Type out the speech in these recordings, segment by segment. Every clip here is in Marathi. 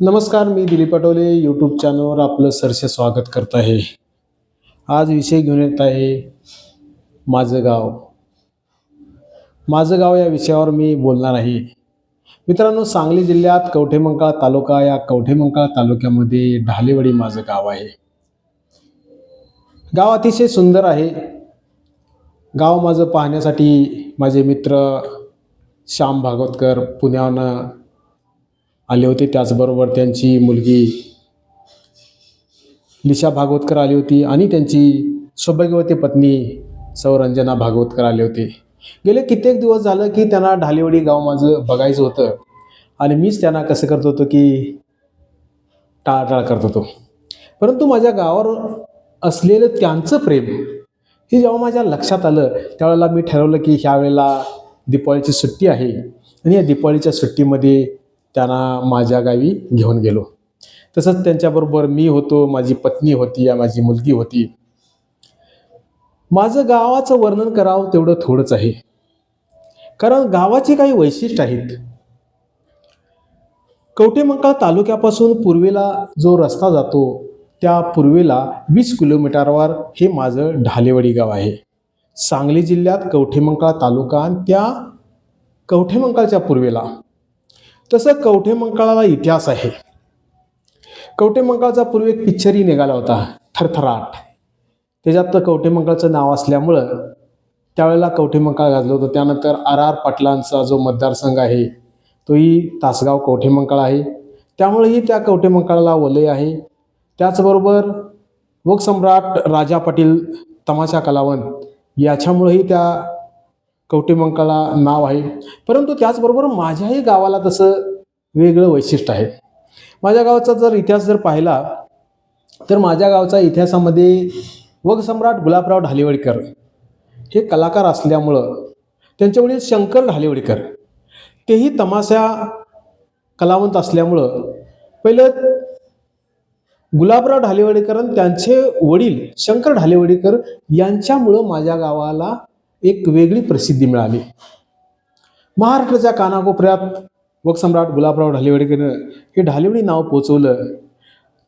नमस्कार मी दिलीप पटोले यूट्यूब चॅनलवर आपलं सरसे स्वागत करत आहे. आज विषय घेऊन येत आहे माझं गाव. माझं गाव या विषयावर मी बोलणार आहे. मित्रांनो सांगली जिल्ह्यात कवठेमंकाळ तालुका या कवठेमंकाळ तालुक्यामध्ये ढालेवाडी माझं गाव आहे. गाव अतिशय सुंदर आहे. गाव माझं पाहण्यासाठी माझे मित्र श्याम भागवतकर पुण्यानं आले होते. त्याचबरोबर त्यांची मुलगी लिशा भागवतकर आली होती आणि त्यांची सौभाग्यवती पत्नी सौरंजना भागवतकर आले होते. गेले कित्येक दिवस झालं की त्यांना ढालेवडी गाव माझं बघायचं होतं. आणि मीच त्यांना कसं करत होतो की टाळाटाळ करत होतो. परंतु माझ्या गावावर असलेलं त्यांचं प्रेम हे जेव्हा माझ्या लक्षात आलं त्यावेळेला मी ठरवलं की ह्या वेळेला सुट्टी आहे. आणि या दिपावलीच्या सुट्टीमध्ये त्यांना माझ्या गावी घेऊन गेलो. तसंच त्यांच्याबरोबर मी होतो माझी पत्नी होती या माझी मुलगी होती. माझं गावाचं वर्णन करावं तेवढं थोडंच आहे. कारण गावाचे काही वैशिष्ट्य आहेत. कवटेमंकाळ तालुक्यापासून पूर्वेला जो रस्ता जातो त्या पूर्वेला वीस किलोमीटरवर हे माझं ढालेवाडी गाव आहे. सांगली जिल्ह्यात कवठेमंकाळ तालुका आणि त्या कवठेमंकाळच्या पूर्वेला. तसं कवठेमंकाळाला इतिहास आहे. कवठेमंकाळचा पूर्वी एक पिक्चरही निघाला होता थरथराट. त्याच्यात तर कवठेमंकाळचं नाव असल्यामुळं त्यावेळेला कवठेमंकाळ गाजलं होतं. त्यानंतर आर आर पाटलांचा जो मतदारसंघ आहे तोही तासगाव कवठेमंकाळ आहे. त्यामुळेही त्या कवठेमंकाळाला वलय आहे. त्याचबरोबर वगसम्राट राजा पाटील तमाशा कलावंत याच्यामुळेही त्या कवठेमंकाळा नाव आहे. परंतु त्याचबरोबर माझ्याही गावाला तसं वेगळं वैशिष्ट्य आहे. माझ्या गावाचा जर इतिहास जर पाहिला तर माझ्या गावचा इतिहासामध्ये वगसम्राट गुलाबराव ढालेवडकर हे कलाकार असल्यामुळं त्यांचे वडील शंकर ढालेवडकर तेही तमाशा कलावंत असल्यामुळं पहिलं गुलाबराव ढालेवडेकर आणि त्यांचे वडील शंकर ढालेवडेकर यांच्यामुळं माझ्या गावाला एक वेगळी प्रसिद्धी मिळाली. महाराष्ट्राच्या कानाकोपऱ्यात वगसम्राट गुलाबराव ढालेवडकर हे ढालेवडी नाव पोचवलं.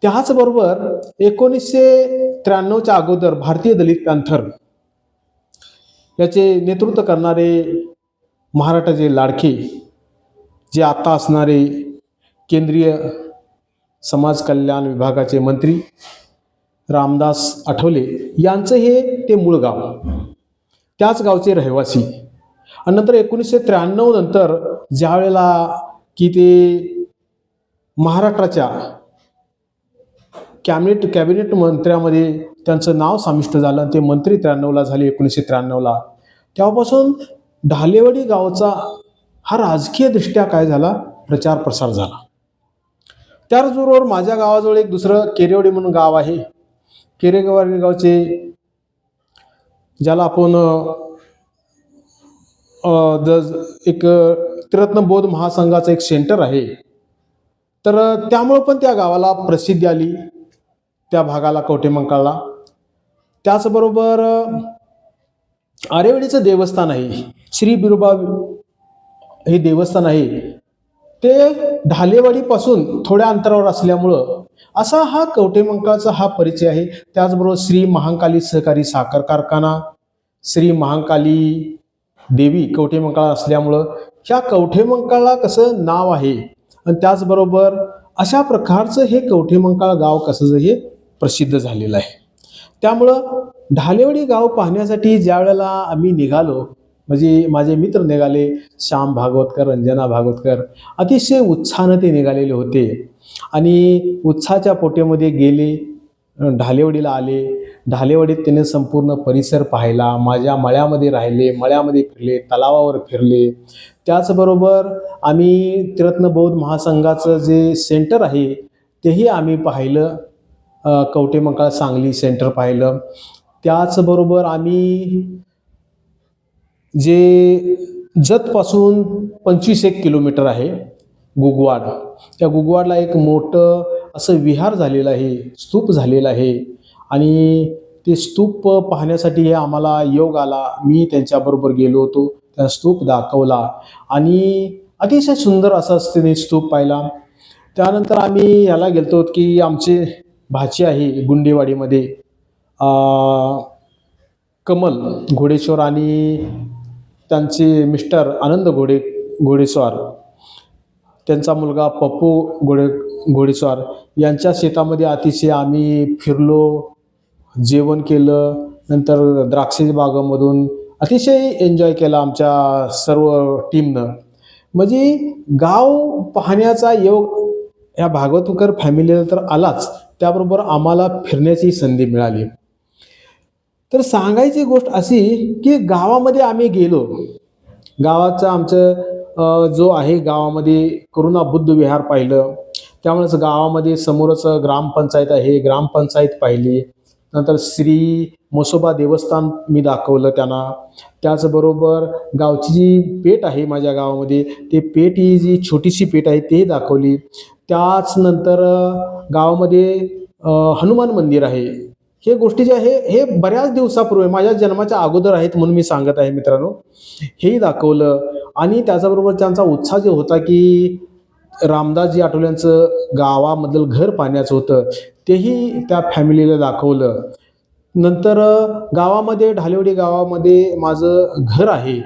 त्याचबरोबर एकोणीसशे त्र्याण्णवच्या अगोदर भारतीय दलित पॅन्थर याचे नेतृत्व करणारे महाराष्ट्राचे लाडके जे आता असणारे केंद्रीय समाज कल्याण विभागाचे मंत्री रामदास आठवले यांचं हे ते मूळ गाव. त्याच गावचे रहिवासी. आणि नंतर एकोणीसशे त्र्याण्णव नंतर ज्या वेळेला की ते महाराष्ट्राच्या कॅबिनेट कॅबिनेट मंत्र्यामध्ये त्यांचं नाव समाविष्ट झालं आणि ते मंत्री त्र्याण्णवला झाले एकोणीसशे त्र्याण्णवला. तेव्हापासून ढालेवाडी गावचा हा राजकीयदृष्ट्या काय झाला? प्रचार प्रसार झाला. त्याचबरोबर माझ्या गावाजवळ एक दुसरं केरेवाडी म्हणून गाव आहे. केरेवाडी गावचे ज्याला आपण एक त्रिरत्न बौद्ध महासंघाचं एक सेंटर आहे. तर त्यामुळं पण त्या गावाला प्रसिद्धी आली त्या भागाला कवठेमंकाळला त्याचबरोबर आरेवाडीचं देवस्थान आहे. श्री बिरुबा हे देवस्थान आहे. ते ढालेवाडीपासून थोड्या अंतरावर असल्यामुळं असा हा कवठेमंकाळचा हा परिचय आहे. त्याचबरोबर श्री महांकाली सहकारी साखर कारखाना श्री महांकाली देवी कवठेमंकाळ असल्यामुळं ह्या कवठेमंकाळला कसं नाव आहे आणि त्याचबरोबर अशा प्रकारचं हे कवठेमंकाळ गाव कसं हे प्रसिद्ध झालेलं आहे. त्यामुळं ढालेवाडी गाव पाहण्यासाठी ज्या वेळेला आम्ही निघालो म्हणजे माझे मित्र निघाले श्याम भागवतकर रंजना भागवतकर अतिशय उत्साहानं ते निघालेले होते. आणि उत्साहाच्या पोटेमध्ये गेले ढालेवडीला आले. ढालेवडीत त्याने संपूर्ण परिसर पाहिला माझ्या मळ्यामध्ये राहिले मळ्यामध्ये फिरले तलावावर फिरले. त्याचबरोबर आम्ही त्रिरत्न बौद्ध महासंघाचं जे सेंटर आहे तेही आम्ही पाहिलं. कवटेमंकाळ सांगली सेंटर पाहिलं. त्याचबरोबर आम्ही जे जतपासून पंचवीस एक किलोमीटर आहे गुगवाड. त्या गुगवाडला एक मोठं असं विहार झालेलं आहे स्तूप झालेलं आहे आणि ते स्तूप पाहण्यासाठी हे आम्हाला योग आला. मी त्यांच्याबरोबर गेलो होतो त्या स्तूप दाखवला आणि अतिशय सुंदर असा त्याने स्तूप पाहिला. त्यानंतर आम्ही ह्याला गेलतो की आमचे भाची आहे गुंडेवाडीमध्ये कमल घोडेश्वर आणि त्यांचे मिस्टर आनंद घोडे घोडेस्वार त्यांचा मुलगा पप्पू घोडे घोडेस्वार यांच्या शेतामध्ये अतिशय आम्ही फिरलो जेवण केलं नंतर द्राक्षी बागामधून अतिशय एन्जॉय केला आमच्या सर्व टीमनं म्हणजे गाव पाहण्याचा योग या भागवतकर फॅमिलीला तर आलाच त्याबरोबर आम्हाला फिरण्याची संधी मिळाली. तर सांगायची गोष्ट अशी की गावामध्ये आम्ही गेलो. गावाचं आमचं जो आहे गावामध्ये करुणा बुद्ध विहार पाहिलं. त्यामुळेच गावामध्ये समोरच ग्रामपंचायत आहे. ग्रामपंचायत पाहिली. नंतर श्री मसोबा देवस्थान मी दाखवलं त्यांना. त्याचबरोबर गावची जी पेठ आहे माझ्या गावामध्ये ते पेठ ही जी छोटीशी पेठ आहे ते दाखवली. त्याच नंतर गावामध्ये हनुमान मंदिर आहे. हे गोष्टी जे आहे हे बऱ्याच दिवसापूर्वी माझ्या जन्माच्या अगोदर आहेत म्हणून मी सांगत आहे मित्रांनो. हेही दाखवलं. आणि त्याच्याबरोबर त्यांचा उत्साह जे होता की रामदासजी आठवल्यांचं गावामधलं घर पाण्याचं होतं तेही त्या फॅमिलीला दाखवलं. नंतर गावामध्ये ढालेवडी गावामध्ये माझं घर आहे.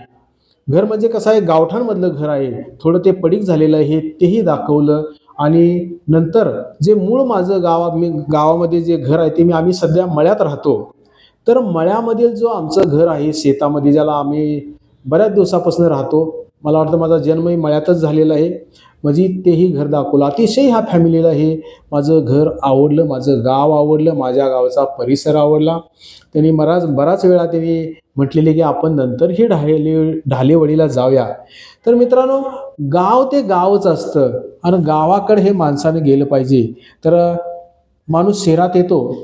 घर म्हणजे कसं आहे गावठाणमधलं घर आहे. थोडं ते पडीक झालेलं आहे तेही दाखवलं. आणि नंतर जे मूळ माझं गावा मी गावामध्ये जे घर आहे ते मी आम्ही सध्या मळ्यात राहतो. तर मळ्यामधील जो आमचं घर आहे शेतामध्ये ज्याला आम्ही बऱ्याच दिवसापासून राहतो मला वाटतं माझा जन्मही मळ्यातच झालेला आहे. म्हणजे तेही घर दाखवलं. अतिशय ह्या फॅमिलीला हे माझं घर आवडलं माझं गाव आवडलं माझ्या गावचा परिसर आवडला. त्यांनी बराच बराच वेळा त्यांनी म्हटलेले की आपण नंतर ही ढाले ढालेवडीला जाऊया. तर मित्रांनो गाव ते गावच असतं आणि गावाकडे हे माणसाने गेलं पाहिजे. तर माणूस शहरात येतो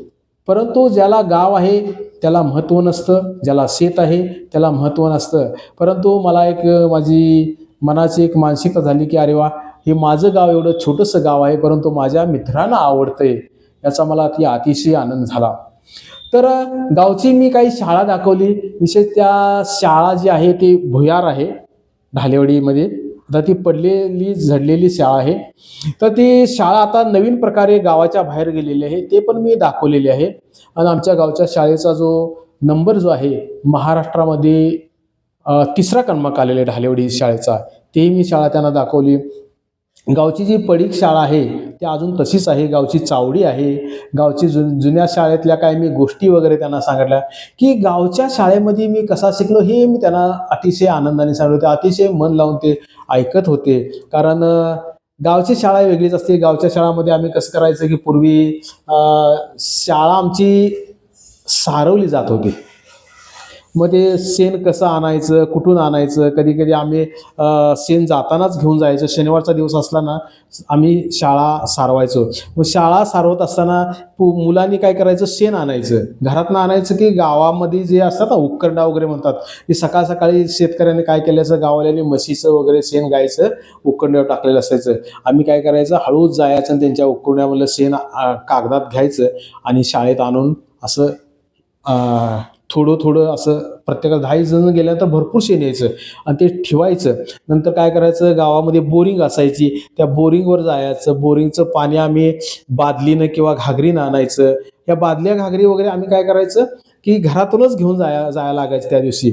परंतु ज्याला गाव आहे त्याला महत्त्व नसतं. ज्याला शेत आहे त्याला महत्त्व नसतं. परंतु मला एक माझी मनाची एक मानसिकता झाली की अरे वा हे माझं गाव एवढं छोटंसं गाव आहे परंतु माझ्या मित्रांना आवडतंय. याचा मला अति अतिशय आनंद झाला. तर गावची मी काही शाळा दाखवली. विशेष त्या शाळा जी आहे ती भुयार आहे ढालेवाडीमध्ये. आता ती पडलेली झडलेली शाळा आहे. तर ती शाळा आता नवीन प्रकारे गावाच्या बाहेर गेलेली आहे ते पण मी दाखवलेली आहे. आणि आमच्या गावच्या शाळेचा जो नंबर जो आहे महाराष्ट्रामध्ये तिसरा क्रमांक आलेला आहे ढालेवाडी शाळेचा. तेही मी शाळा त्यांना दाखवली. गावची जी पडीक शाळा आहे ती अजून तशीच आहे. गावची चावडी आहे. गावची जु जुन्या शाळेतल्या काय मी गोष्टी वगैरे त्यांना सांगितल्या की गावच्या शाळेमध्ये मी कसा शिकलो हे मी त्यांना अतिशय आनंदाने सांगितलं होते. अतिशय मन लावून ते ऐकत होते. कारण गावची शाळा वेगळीच असते. गावच्या शाळामध्ये आम्ही कसं करायचं की पूर्वी शाळा आमची सारवली जात होती. मग ते शेण कसं आणायचं कुठून आणायचं? कधी कधी आम्ही शेण जातानाच घेऊन जायचं. शनिवारचा दिवस असला ना आम्ही शाळा सारवायचो. मग शाळा सारवत असताना पु- मुलांनी काय करायचं? शेण आणायचं. घरातनं आणायचं की गावामध्ये जे असतात ना उकरडा वगैरे म्हणतात ते सकाळ सकाळी शेतकऱ्यांनी काय केलं असं गावाल्याने म्हशीचं वगैरे शेण गायचं उकरड्यावर टाकलेलं असायचं. आम्ही काय करायचं? हळूच जायचं आणि त्यांच्या उकरड्यामधलं शेण कागदात घ्यायचं आणि शाळेत आणून असं थोडं थोडं असं प्रत्येकाला दहा जण गेल्यानंतर भरपूर शेण यायचं आणि ते ठेवायचं. नंतर काय करायचं? गावामध्ये बोरिंग असायची. त्या बोरिंगवर जायचं. बोरिंगचं पाणी आम्ही बादलीनं किंवा घागरीनं आणायचं. या बादल्या घागरी वगैरे आम्ही काय करायचं? की घरातूनच घेऊन जाया जायला लागायचं त्या दिवशी.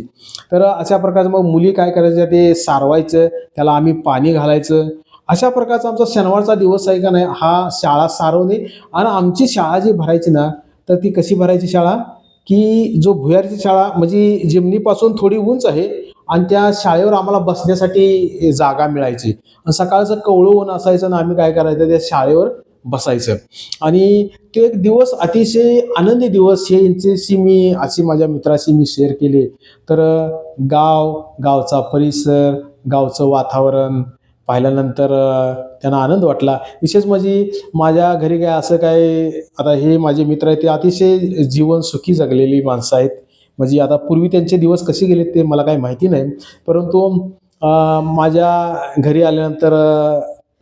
तर अशा प्रकारचं मग मुली काय करायच्या? ते सारवायचं. त्याला आम्ही पाणी घालायचं. अशा प्रकारचा आमचा शनिवारचा दिवस आहे का नाही? हा शाळा सारवणे आणि आमची शाळा जी भरायची ना तर ती कशी भरायची शाळा? की जो भुयारची शाळा म्हणजे जिमनीपासून थोडी उंच आहे आणि त्या शाळेवर आम्हाला बसण्यासाठी जागा मिळायची. आणि सकाळचं कवळं ऊन असायचं आणि आम्ही काय करायचं त्या शाळेवर बसायचं. आणि तो एक दिवस अतिशय आनंदी दिवस हे यांच्याशी मी अशी माझ्या मित्राशी मी शेअर केले. तर गाव गावचा परिसर गावचं वातावरण पाहिल्यानंतर त्यांना आनंद वाटला. विशेष म्हणजे माझ्या घरी काय असं काय आता हे माझे मित्र आहेत ते अतिशय जीवन सुखी जगलेली माणसं आहेत. म्हणजे आता पूर्वी त्यांचे दिवस कसे गेले ते मला काही माहिती नाही. परंतु माझ्या घरी आल्यानंतर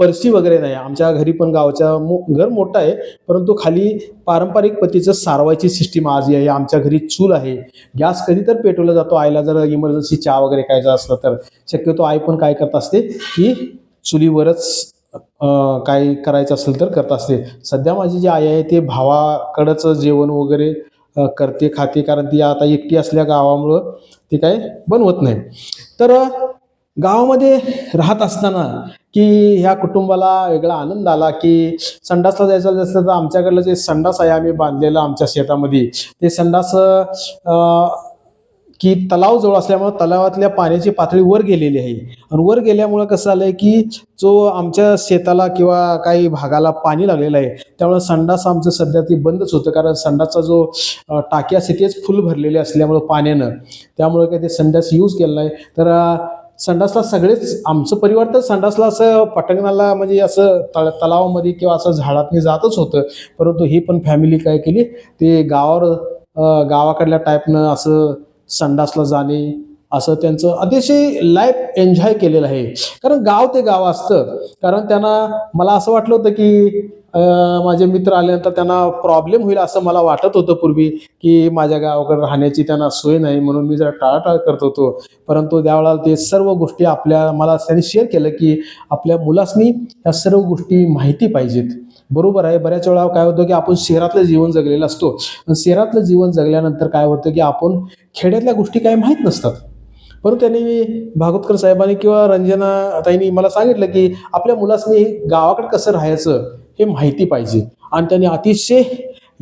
परशी वगैरे नाही. आमच्या घरी पण गावच्या मो घर मोठं आहे. परंतु खाली पारंपरिक पद्धतीचं सारवायची सिस्टीम आज आहे. आमच्या घरी चूल आहे. गॅस कधी तर पेटवला जातो. आईला जर इमर्जन्सी चहा वगैरे खायचं असलं तर. शक्यतो आई पण काय करत असते की चुलीवरच काय करायचं असेल तर करत असते. सध्या माझी जी आई आहे ते भावाकडंच जेवण वगैरे करते खाते. कारण ती आता एकटी असल्या गावामुळं ती काय बनवत नाही. तर गावामध्ये राहत असताना की ह्या कुटुंबाला वेगळा आनंद आला की संडासला जायचं जसं तर आमच्याकडलं जे संडास आहे आम्ही बांधलेलं आमच्या शेतामध्ये. ते संडास की तलाव जवळ असल्यामुळं तलावातल्या पाण्याची पातळी वर गेलेली आहे. आणि वर गेल्यामुळं कसं झालंय की जो आमच्या शेताला किंवा काही भागाला पाणी लागलेलं आहे त्यामुळे संडास आमचं सध्या ते बंदच होतं. कारण संडासचा जो टाकी असते तेच फुल भरलेले असल्यामुळं पाण्यानं. त्यामुळं काही ते संडास यूज केला नाही. तर संडासला सगळेच आमचं परिवार तर संडासला असं पटंगणाला म्हणजे असं तळ तलावामध्ये किंवा असं झाडातनी जातच होतं. परंतु ही पण फॅमिली काय केली ते गावावर गावाकडल्या टाईपनं असं संडासला जाणे असं त्यांचं अतिशय लाईफ एन्जॉय केलेलं आहे. कारण गाव ते गाव असतं. कारण त्यांना मला असं वाटलं होतं की माझे मित्र आल्यानंतर त्यांना प्रॉब्लेम होईल असं मला वाटत होतं पूर्वी की माझ्या गावाकडे राहण्याची त्यांना सोय नाही म्हणून मी जरा टाळाटाळ करत होतो. परंतु त्यावेळेला ते सर्व गोष्टी आपल्या मला त्यांनी शेअर केलं की आपल्या मुलासनी या सर्व गोष्टी माहिती पाहिजेत. बरोबर आहे बऱ्याच वेळा काय होतं की आपण शहरातलं जीवन जगलेलं असतो. शहरातलं जीवन जगल्यानंतर काय होतं की आपण खेड्यातल्या गोष्टी काही माहीत नसतात. परंतु त्यांनी भागवतकर साहेबांनी किंवा रंजना ताईंनी मला सांगितलं की आपल्या मुलासनी गावाकडे कसं राहायचं? हे माहिती पाहिजे. आणि त्यांनी अतिशय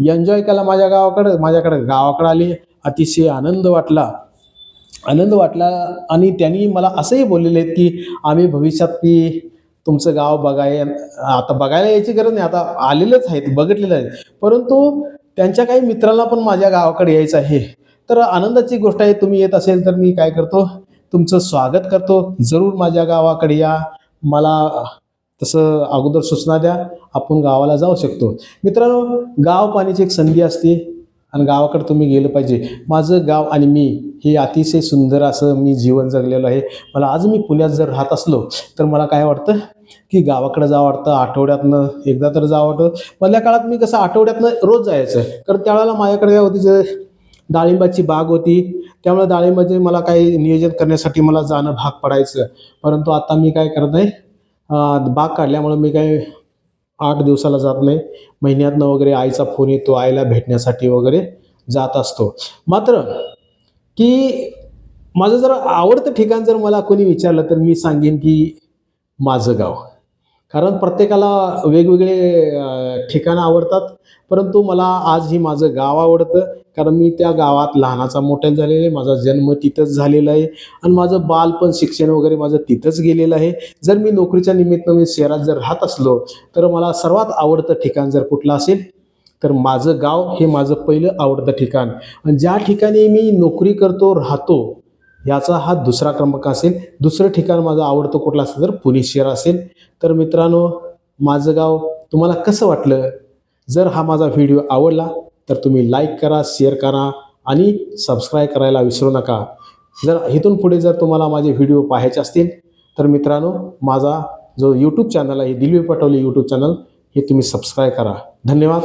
एन्जॉय केला माझ्या गावाकडं. माझ्याकडे गावाकडे आले अतिशय आनंद वाटला. आनंद वाटला आणि त्यांनी मला असंही बोललेले आहेत की आम्ही भविष्यात ती तुमचं गाव बघाय आता बघायला यायची गरज नाही. आता आलेलेच आहेत बघितलेलं आहेत. परंतु त्यांच्या काही मित्रांना पण माझ्या गावाकडे यायचं आहे. तर आनंदाची गोष्ट आहे तुम्ही येत असेल तर मी काय करतो? तुमचं स्वागत करतो. जरूर माझ्या गावाकडे या. मला तसं अगोदर सूचना द्या आपण गावाला जाऊ शकतो. मित्रांनो गाव पाण्याची एक संधी असते आणि गावाकडे तुम्ही गेलं पाहिजे. माझं गाव आणि मी हे अतिशय सुंदर असं मी जीवन जगलेलं आहे. मला आज मी पुण्यात जर राहत असलो तर मला काय वाटतं? की गावाकडे जावं वाटतं आठवड्यातनं एकदा तर जावं वाटतं. मधल्या काळात मी कसं आठवड्यातनं रोज जायचं. कारण त्यावेळेला माझ्याकडे काय होती जे डाळिंबाची बाग होती त्यामुळे डाळिंबाचे मला काही नियोजन करण्यासाठी मला जाणं भाग पडायचं. परंतु आता मी काय करत आहे बाग काढल्यामुळं मी काय आठ दिवसाला जात नाही. महिन्यातनं वगैरे आईचा फोन येतो आईला भेटण्यासाठी वगैरे जात असतो. मात्र की माझं जर आवडतं ठिकाण जर मला कोणी विचारलं तर मी सांगेन की माझं गाव. कारण प्रत्येकाला वेगवेगळे ठिकाणं आवडतात. परंतु मला आज ही माझं गाव आवडतं. कारण मी त्या गावात लहानाचा मोठ्या झालेला आहे माझा जन्म तिथंच झालेला आहे आणि माझं बालपण शिक्षण वगैरे माझं तिथंच गेलेलं आहे. जर मी नोकरीच्या निमित्तानं मी शहरात जर राहत असलो तर मला सर्वात आवडतं ठिकाण जर कुठलं असेल तर माझं गाव हे माझं पहिलं आवडतं ठिकाण. आणि ज्या ठिकाणी मी नोकरी करतो राहतो याचा हा दुसरा क्रमांक असेल. दुसरं ठिकाण माझं आवडतं कुठलं असेल तर पुणे शहर असेल. तर मित्रांनो माझं गाव तुम्हाला कसं वाटलं? जर हा माझा व्हिडिओ आवडला तर तुम्ही लाईक करा शेअर करा आणि सबस्क्राईब करायला विसरू नका. जर इथून पुढे जर तुम्हाला माझे व्हिडिओ पाहायचे असतील तर मित्रांनो माझा जो यूट्यूब चॅनल आहे दिलवी पटवले यूट्यूब चॅनल हे तुम्ही सबस्क्राईब करा. धन्यवाद.